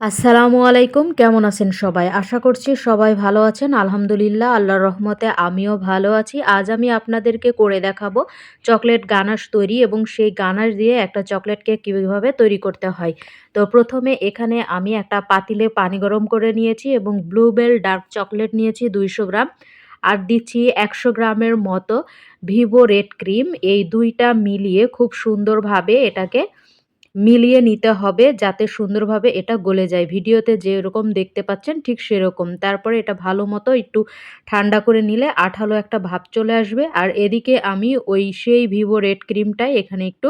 আসসালামু আলাইকুম, কেমন আছেন সবাই? আশা করছি সবাই ভালো আছেন। আলহামদুলিল্লাহ, আল্লাহর রহমতে আমিও ভালো আছি। আজ আমি আপনাদেরকে করে দেখাবো চকলেট গানাশ তৈরি এবং সেই গানাশ দিয়ে একটা চকলেট কেক কীভাবে তৈরি করতে হয়। তো প্রথমে এখানে আমি একটা পাতিলে পানি গরম করে নিয়েছি এবং ব্লুবেল ডার্ক চকলেট নিয়েছি দুইশো গ্রাম। আর দিচ্ছি একশো গ্রামের মতো ভিভো রেড ক্রিম। এই দুইটা মিলিয়ে খুব সুন্দরভাবে এটাকে মিলিয়ে নিতে হবে যাতে সুন্দরভাবে এটা গলে যায়। ভিডিওতে যেরকম দেখতে পাচ্ছেন ঠিক সেরকম। তারপরে এটা ভালো মতো একটু ঠান্ডা করে নিলে আঠালো একটা ভাব চলে আসবে। আর এদিকে আমি ওই সেই ভিভো রেড ক্রিমটাই এখানে একটু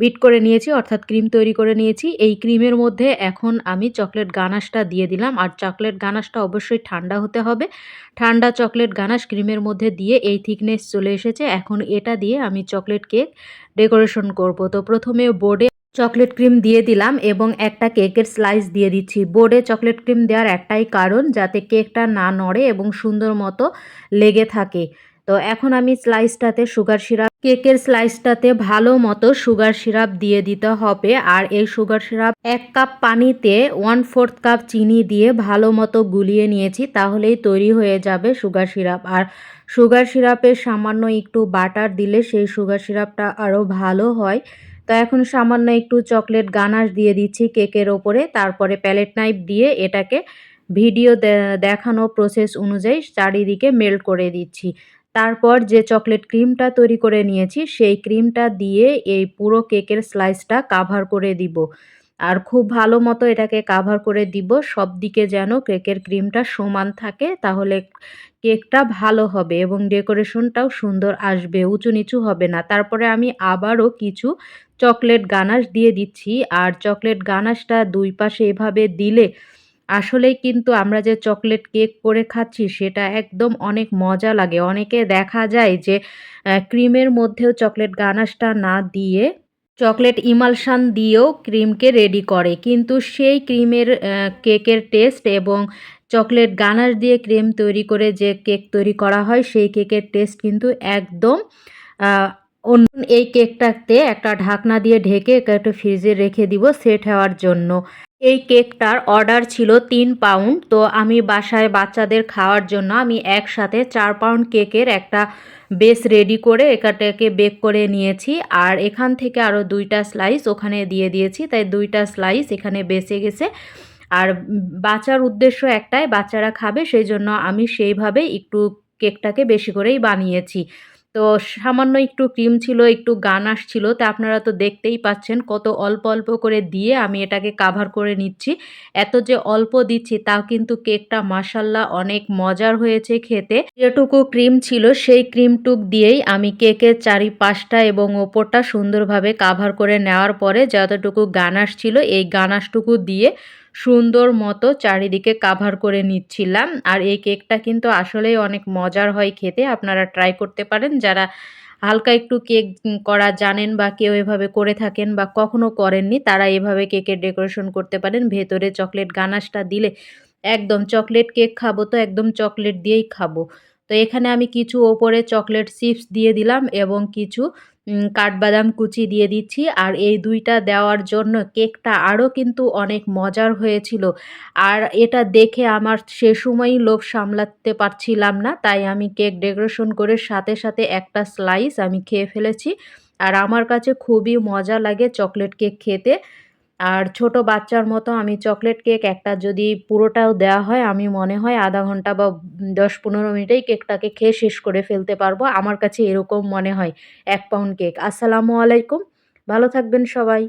বিট করে নিয়েছি, অর্থাৎ ক্রিম তৈরি করে নিয়েছি। এই ক্রিমের মধ্যে এখন আমি চকলেট গানাশটা দিয়ে দিলাম। আর চকলেট গানাশটা অবশ্যই ঠান্ডা হতে হবে। ঠান্ডা চকলেট গানাশ ক্রিমের মধ্যে দিয়ে এই থিকনেস চলে এসেছে। এখন এটা দিয়ে আমি চকলেট কেক ডেকোরেশন করব। তো প্রথমে বোর্ডে চকলেট ক্রিম দিয়ে দিলাম এবং একটা কেকের স্লাইস দিয়ে দিচ্ছি। বোর্ডে চকলেট ক্রিম দেওয়ার একটাই কারণ, যাতে কেকটা না নড়ে এবং সুন্দর মতো লেগে থাকে। তো এখন আমি স্লাইসটাতে সুগার সিরাপ, কেকের স্লাইসটাতে ভালো মতো সুগার সিরাপ দিয়ে দিতে হবে। আর এই সুগার সিরাপ এক কাপ পানিতে ওয়ান ফোর্থ কাপ চিনি দিয়ে ভালো মতো গুলিয়ে নিয়েছি, তাহলেই তৈরি হয়ে যাবে সুগার সিরাপ। আর সুগার সিরাপে সামান্য একটু বাটার দিলে সেই সুগার সিরাপটা আরও ভালো হয়। তো এখন সামান্য একটু চকলেট গানাশ দিয়ে দিচ্ছি কেকের ওপরে, তারপরে প্যালেট নাইফ দিয়ে এটাকে ভিডিও দেখানো প্রসেস অনুযায়ী চারিদিকে মেল্ট করে দিচ্ছি। তারপর যে চকলেট ক্রিমটা তৈরি করে নিয়েছি, সেই ক্রিমটা দিয়ে এই পুরো কেকের স্লাইসটা কাভার করে দিব। আর খুব ভালো মতো এটাকে কাভার করে দিব, সব দিকে যেন কেকের ক্রিমটা সমান থাকে, তাহলে কেকটা ভালো হবে এবং ডেকোরেশনটাও সুন্দর আসবে, উঁচু নিচু হবে না। তারপরে আমি আবারও কিছু চকলেট গানাশ দিয়ে দিচ্ছি, আর চকলেট গানাশটা দুই পাশে এভাবে দিলে আসলেই কিন্তু আমরা যে চকলেট কেক করে খাচ্ছি, সেটা একদম অনেক মজা লাগে। অনেকে দেখা যায় যে ক্রিমের মধ্যেও চকলেট গানাশটা না দিয়ে চকলেট ইমালশান দিয়েও ক্রিমকে রেডি করে। কিন্তু সেই ক্রিমের কেকের টেস্ট এবং চকলেট গানাশ দিয়ে ক্রিম তৈরি করে যে কেক তৈরি করা হয়, সেই কেকের টেস্ট কিন্তু একদম অন্য এই কেকটাতে একটা ঢাকনা দিয়ে ঢেকে একটু ফ্রিজে রেখে দিব সেট হওয়ার জন্য। এই কেকটার অর্ডার ছিল তিন পাউন্ড, তো আমি বাসায় বাচ্চাদের খাওয়ার জন্য আমি একসাথে চার পাউন্ড কেকের একটা বেস রেডি করে এটাকে বেক করে নিয়েছি। আর এখান থেকে আরও দুইটা স্লাইস ওখানে দিয়ে দিয়েছি, তাই দুইটা স্লাইস এখানে বেঁচে গেছে। আর বাচ্চার উদ্দেশ্য একটাই, বাচ্চারা খাবে, সেই জন্য আমি সেইভাবে একটু কেকটাকে বেশি করেই বানিয়েছি। তো সামান্য একটু ক্রিম ছিল, একটু গান আসছিল, তা আপনারা তো দেখতেই পাচ্ছেন কত অল্প অল্প করে দিয়ে আমি এটাকে কাভার করে নিচ্ছি। এত যে অল্প দিচ্ছি তাও কিন্তু কেকটা মাসাল্লাহ অনেক মজার হয়েছে খেতে। যেটুকু ক্রিম ছিল সেই ক্রিমটুক দিয়েই আমি কেকের চারিপাশটা এবং ওপরটা সুন্দরভাবে কাভার করে নেওয়ার পরে যতটুকু গানাশ ছিল এই গানাশটুকু দিয়ে সুন্দর মতো চারিদিকে কাভার করে নিচ্ছিলাম। আর এই কেকটা কিন্তু আসলেই অনেক মজার হয় খেতে। আপনারা ট্রাই করতে পারেন। যারা হালকা একটু কেক করা জানেন বা কেউ এভাবে করে থাকেন বা কখনো করেননি, তারা এভাবে কেকের ডেকোরেশন করতে পারেন। ভেতরে চকলেট গানাশটা দিলে একদম চকলেট কেক খাব তো একদম চকলেট দিয়েই খাব। তো এখানে আমি কিছু ওপরে চকলেট চিপস দিয়ে দিলাম এবং কিছু কাঠবাদাম কুচি দিয়ে দিচ্ছি। আর এই দুইটা দেওয়ার জন্য কেকটা আরও কিন্তু অনেক মজার হয়েছিল। আর এটা দেখে আমার সে সময়ই লোভ সামলাতে পারছিলাম না, তাই আমি কেক ডেকোরেশন করে সাথে সাথে একটা স্লাইস আমি খেয়ে ফেলেছি। আর আমার কাছে খুবই মজা লাগে চকলেট কেক খেতে। আর ছোট বাচ্চার মতো আমি চকলেট কেক একটা যদি পুরোটাও দেওয়া হয়, আমি মনে হয় আধা ঘণ্টা বা দশ পনেরো মিনিটেই কেকটাকে খেয়ে শেষ করে ফেলতে পারব। আমার কাছে এরকম মনে হয়, এক পাউন্ড কেক। আসসালামু আলাইকুম। ভালো থাকবেন সবাই।